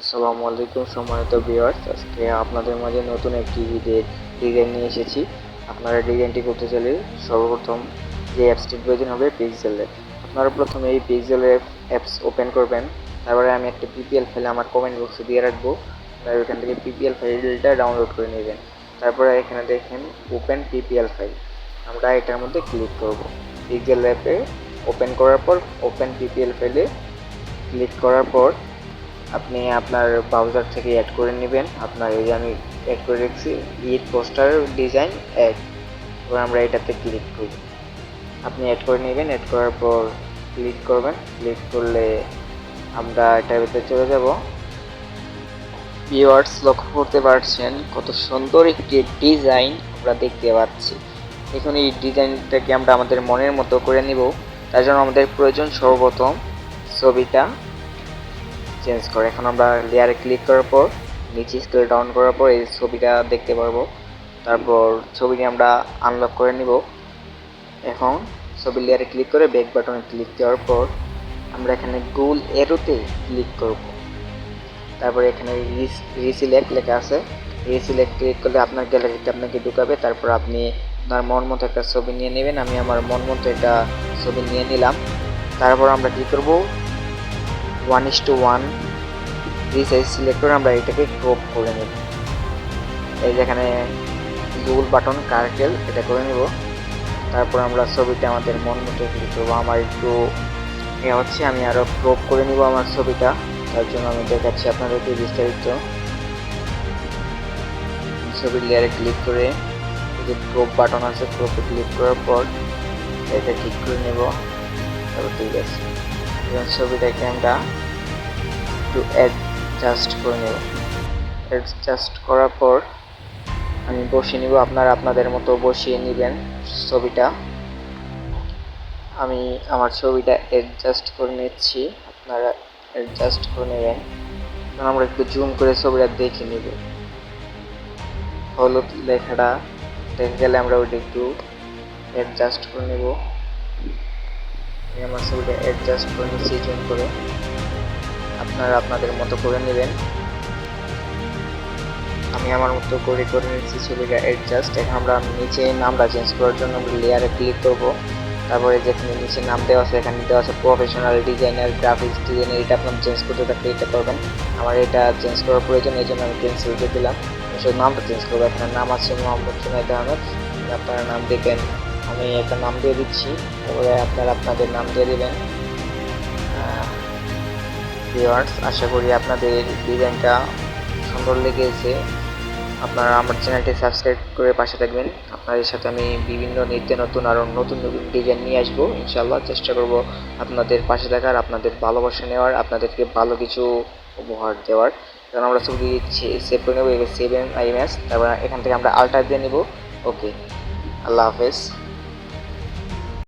আসসালামু আলাইকুম সম্মানিত ভিউয়ার্স। আজকে আপনাদের মাঝে নতুন একটি ডিজাইন নিয়ে এসেছি। আপনারা ডিজাইনটি করতে চাইলে সর্বপ্রথম যে অ্যাপসটির প্রয়োজন হবে পিক্সেলে আপনারা প্রথমে এই পিক্সেলের অ্যাপস ওপেন করবেন। তারপরে আমি একটা পিপিএল ফাইল আমার কমেন্ট বক্সে দিয়ে রাখব। আপনারা ওইখান থেকে পিপিএল ফাইলটা ডাউনলোড করে নেবেন। তারপরে এখানে দেখেন ওপেন পিপিএল ফাইল আমরা এটার মধ্যে ক্লিক করব। পিক্সেল অ্যাপে ওপেন করার পর ওপেন পিপিএল ফাইলে ক্লিক করার পর আপনি আপনার ব্রাউজার থেকে অ্যাড করে নেবেন। আপনার এই যে আমি অ্যাড করে রেখেছি ইট পোস্টার ডিজাইন অ্যাড এবার আমরা এটাতে ক্লিক করি। আপনি অ্যাড করে নেবেন অ্যাড করার পর ক্লিক করবেন। ক্লিক করলে আমরা এটার ভিতরে চলে যাব। ভিউয়ার্স লক্ষ্য করতে পারছেন, কত সুন্দর একটি ডিজাইন আমরা দেখতে পাচ্ছি। এখন এই ডিজাইনটাকে আমরা আমাদের মনের মতো করে নিব। তার জন্য আমাদের প্রয়োজন সর্বপ্রথম ছবিটা। চেঞ্জ করে। এখন আমরা লেয়ারে ক্লিক করার পর, নিচে স্কেল ডাউন করার পর এই ছবিটা দেখতে পারব। তারপর ছবিটি আমরা আনলক করে নিব। এখন ছবি লেয়ারে ক্লিক করে ব্যাক বাটনে ক্লিক দেওয়ার পর আমরা এখানে গোল এরোতে ক্লিক করব। তারপরে এখানে রিসিলেক্ট লেখা আছে। রিসিলেক্ট ক্লিক করলে আপনার গ্যালারিতে আপনাকে ঢুকাবে। তারপর আপনি আপনার মন মতো একটা ছবি নিয়ে নেবেন। আমি আমার মন মতো একটা ছবি নিয়ে নিলাম। তারপর আমরা কী করব? One is to one resize select করে আমরা এটাকে ক্রপ করে নেব। এই যেখানে গুগল বাটন কার্টেল এটা করে নেব। তারপর আমরা ছবিটা আমাদের মন মতো ক্লিক করব আমার একটু এ হচ্ছে, আমি আরও ক্রপ করে নিব আমার ছবিটা। তার জন্য আমি দেখাচ্ছি আপনাদেরকে বিস্তারিত। ছবির লেয়ারে ক্লিক করে যে ক্রপ বাটন আছে ক্রপে ক্লিক করার পর এটা ঠিক করে নেব। তারপর ঠিক আছে। ছবিটাকে আমরা একটু অ্যাডজাস্ট করে নেব। অ্যাডজাস্ট করার পর আমি বসিয়ে নিব, আপনারা আপনাদের মতো বসিয়ে নেবেন ছবিটা। আমি আমার ছবিটা অ্যাডজাস্ট করে নিচ্ছি, আপনারা অ্যাডজাস্ট করে নেবেন। আমরা একটু জুম করে ছবিটা দেখে নেব। হলুদ লেখাটা দেখে গেলে আমরা ওইটা একটু অ্যাডজাস্ট করে নেব। আমার ছবিটা অ্যাডজাস্ট করে নিচ্ছি জুম করে। আপনারা আপনাদের মতো করে নেবেন। আমি আমার মতো করে করে নিচ্ছি ছবিটা অ্যাডজাস্ট এখন আমরা নিচে নামটা চেঞ্জ করার জন্য লেয়ারে ক্লিক করব। তারপরে যেখানে নিচে নাম দেওয়া আছে, এখানে দেওয়া আছে প্রফেশনাল ডিজাইনার গ্রাফিক্স ডিজাইনার এটা আপনার চেঞ্জ করতে থাকলে এটা করবেন। আমার এটা চেঞ্জ করার প্রয়োজন, এই জন্য আমি পেন্সিল দিয়ে দিলাম। শুধু নামটা চেঞ্জ করব, এখানে নাম আছে মোহাম্মদ জুনাইদ আহমেদ। আপনারা নাম দেবেন আমি একটা নাম দিয়ে দিচ্ছি। তারপরে আপনারা আপনাদের নাম দিয়ে দেবেন। ভিওয়ার্স আশা করি আপনাদের ডিজাইনটা সুন্দর লেগেছে। আপনারা আমার চ্যানেলটি সাবস্ক্রাইব করে পাশে থাকবেন। আপনাদের সাথে আমি বিভিন্ন নিত্য নতুন আরও নতুন নতুন ডিজাইন নিয়ে আসব। ইনশাল্লাহ চেষ্টা করব আপনাদের পাশে থাকার, আপনাদের ভালোবাসা নেওয়ার, আপনাদেরকে ভালো কিছু উপহার দেওয়ার। কারণ আমরা ছবি সেভ করে নেব save M I M S তারপর এখান থেকে আমরা আল্টার দিয়ে নেব। ওকে আল্লাহ হাফেজ।